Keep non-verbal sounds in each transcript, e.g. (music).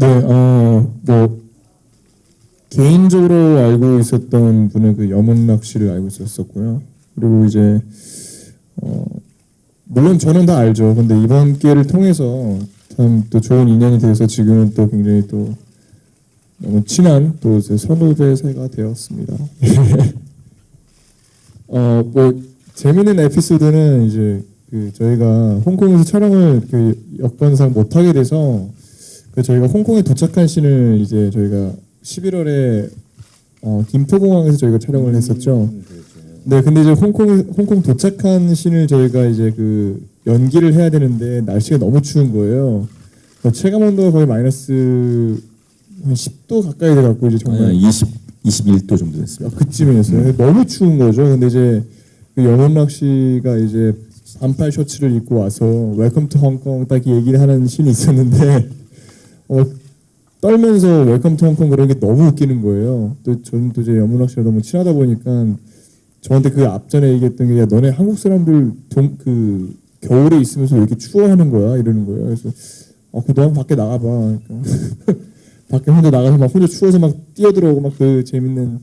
네, 어, 뭐 개인적으로 알고 있었던 분은 그 여문락 씨를 알고 있었었고요. 그리고 이제 어, 물론 저는 다 알죠. 근데 이번 기회를 통해서 참 또 좋은 인연이 돼서 지금은 또 굉장히 또 너무 친한 또 이제 선후배 사이가 되었습니다. (laughs) 어, 뭐 재밌는 에피소드는 이제 그 저희가 홍콩에서 촬영을 그 여건상 못 하게 돼서 그 저희가 홍콩에 도착한 씬을 이제 저희가 11월에 어, 김포공항에서 저희가 촬영을 했었죠. 네, 근데 이제 홍콩 홍콩 도착한 씬을 저희가 이제 그 연기를 해야 되는데 날씨가 너무 추운 거예요. 그 체감 온도가 거의 마이너스 한 10도 가까이 돼갖고 이제 정말 아니, 20 21도 정도 됐습니다. 그쯤이었어요. 너무 추운 거죠. 근데 이제 그 염원락 씨가 이제 반팔 셔츠를 입고 와서 웰컴 투 홍콩 딱 얘기를 하는 씬이 있었는데 어, 떨면서 웰컴 투 홍콩 그런 게 너무 웃기는 거예요. 또 저는 또 이제 염원락 씨랑 너무 친하다 보니까 저한테 그 앞전에 얘기했던 게 야, 너네 한국 사람들 동, 그 겨울에 있으면서 왜 이렇게 추워하는 거야 이러는 거예요. 그래서 어, 그 너랑 밖에 나가봐. 그러니까 (laughs) 밖에 혼자 나가서 막 혼자 추워서 막 뛰어들어오고 막 그 재밌는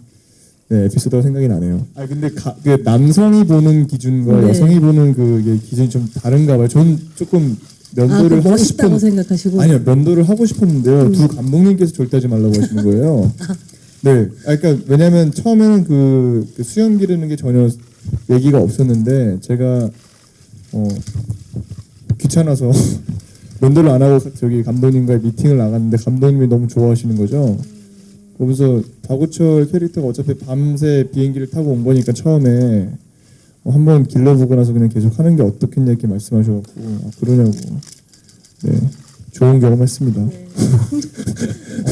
네, 에피소드가 생각이 나네요. 아 근데 가, 그 남성이 보는 기준과 네. 여성이 보는 그 기준이 좀 다른가 봐요. 전 조금 아, 면도를 그 하고 멋있다고 싶은 생각하시고 아니요 면도를 하고 싶었는데요. 두 감독님께서 절대 하지 말라고 하시는 거예요. (laughs) 네, 아, 그러니까 왜냐하면 처음에는 그, 그 수염 기르는 게 전혀 얘기가 없었는데 제가 어, 귀찮아서 (laughs) 면도를 안 하고 저기 감독님과의 미팅을 나갔는데 감독님이 너무 좋아하시는 거죠. 그러면서 박우철 캐릭터가 어차피 밤새 비행기를 타고 온 거니까 처음에 어, 한 번 길러보고 나서 그냥 계속 하는 게 어떻겠냐 이렇게 말씀하셔갖고 아, 그러냐고. 네 좋은 경험했습니다. (laughs)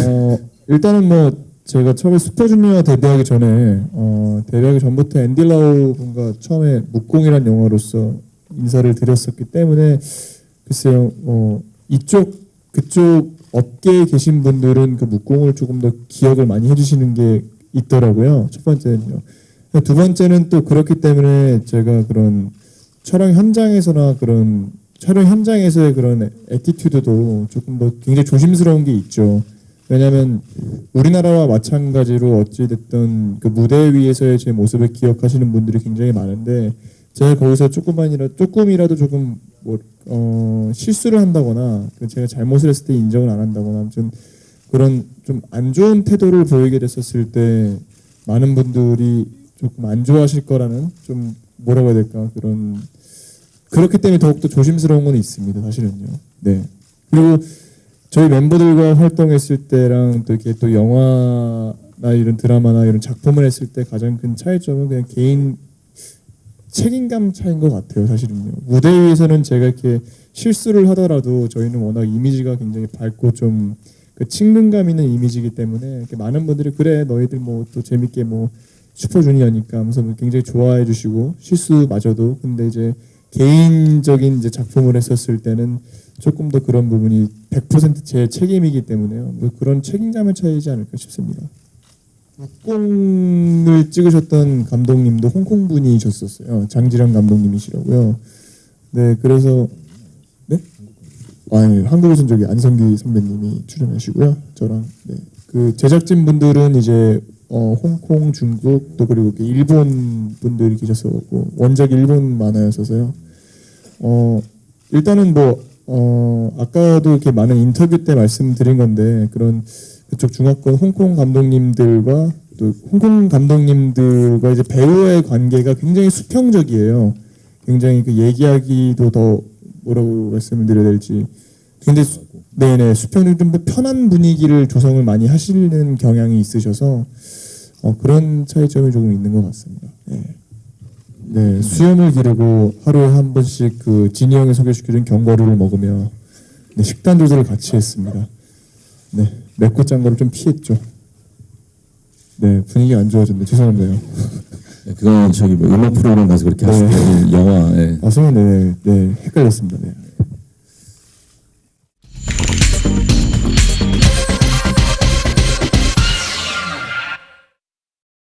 어 일단은 뭐 제가 처음에 슈퍼주니어 데뷔하기 전에 어 데뷔하기 전부터 앤디 라우 분과 처음에 묵공이란 영화로서 인사를 드렸었기 때문에 글쎄요 어 이쪽 그쪽 업계에 계신 분들은 그 묵공을 조금 더 기억을 많이 해주시는 게 있더라고요. 첫 번째는요 두 번째는 또 그렇기 때문에 제가 그런 촬영 현장에서나 그런 촬영 현장에서의 그런 에티튜드도 조금 더 굉장히 조심스러운 게 있죠. 왜냐하면 우리나라와 마찬가지로 어찌 됐든 그 무대 위에서의 제 모습을 기억하시는 분들이 굉장히 많은데 제가 거기서 조금만이라 조금이라도 조금 뭐 어, 실수를 한다거나 그 제가 잘못을 했을 때 인정을 안 한다거나 아무튼 그런 좀 안 좋은 태도를 보이게 됐었을 때 많은 분들이 조금 안 좋아하실 거라는 좀 뭐라고 해야 될까? 그런 그렇기 때문에 더욱더 조심스러운 건 있습니다 사실은요. 네. 그리고 저희 멤버들과 활동했을 때랑 또 이렇게 또 영화나 이런 드라마나 이런 작품을 했을 때 가장 큰 차이점은 그냥 개인 책임감 차이인 것 같아요 사실은요. 무대 위에서는 제가 이렇게 실수를 하더라도 저희는 워낙 이미지가 굉장히 밝고 좀그 친근감 있는 이미지이기 때문에 이렇게 많은 분들이 그래 너희들 뭐 또 재밌게 뭐 슈퍼주니어니까 하면서 뭐 굉장히 좋아해 주시고 실수마저도 근데 이제 개인적인 이제 작품을 했었을 때는 조금 더 그런 부분이 100%제 책임이기 때문에요. 뭐 그런 책임감의 차이지 않을까 싶습니다. 묵공을 찍으셨던 감독님도 홍콩 분이셨었어요. 장지령 감독님이시라고요. 네, 그래서 네? 아니 한국에서는 저기 안성기 선배님이 출연하시고요. 저랑 네. 그 제작진 분들은 이제 어, 홍콩, 중국 또 그리고 일본 분들이 계셨었고 원작 일본 만화였어서요. 어 일단은 뭐 어, 아까도 이렇게 많은 인터뷰 때 말씀드린 건데 그런 그쪽 중화권 홍콩 감독님들과 또 홍콩 감독님들과 이제 배우의 관계가 굉장히 수평적이에요. 굉장히 그 얘기하기도 더 뭐라고 말씀을 드려야 될지 굉장히 수, 네네 수평적 좀 편한 분위기를 조성을 많이 하시는 경향이 있으셔서 어, 그런 차이점이 조금 있는 것 같습니다. 네. 네, 수염을 기르고 하루에 한 번씩 그 진이 형이 소개시켜준 견과류를 먹으며 네, 식단 조절을 같이 했습니다. 네, 맵고 짠 거를 좀 피했죠. 네, 분위기 안 좋아졌네. 죄송한데요. 네, 그건 저기 뭐 음악 프로그램 가서 그렇게 네. 하시고 영화 예. 아, 선생님, 네, 네, 헷갈렸습니다. 네.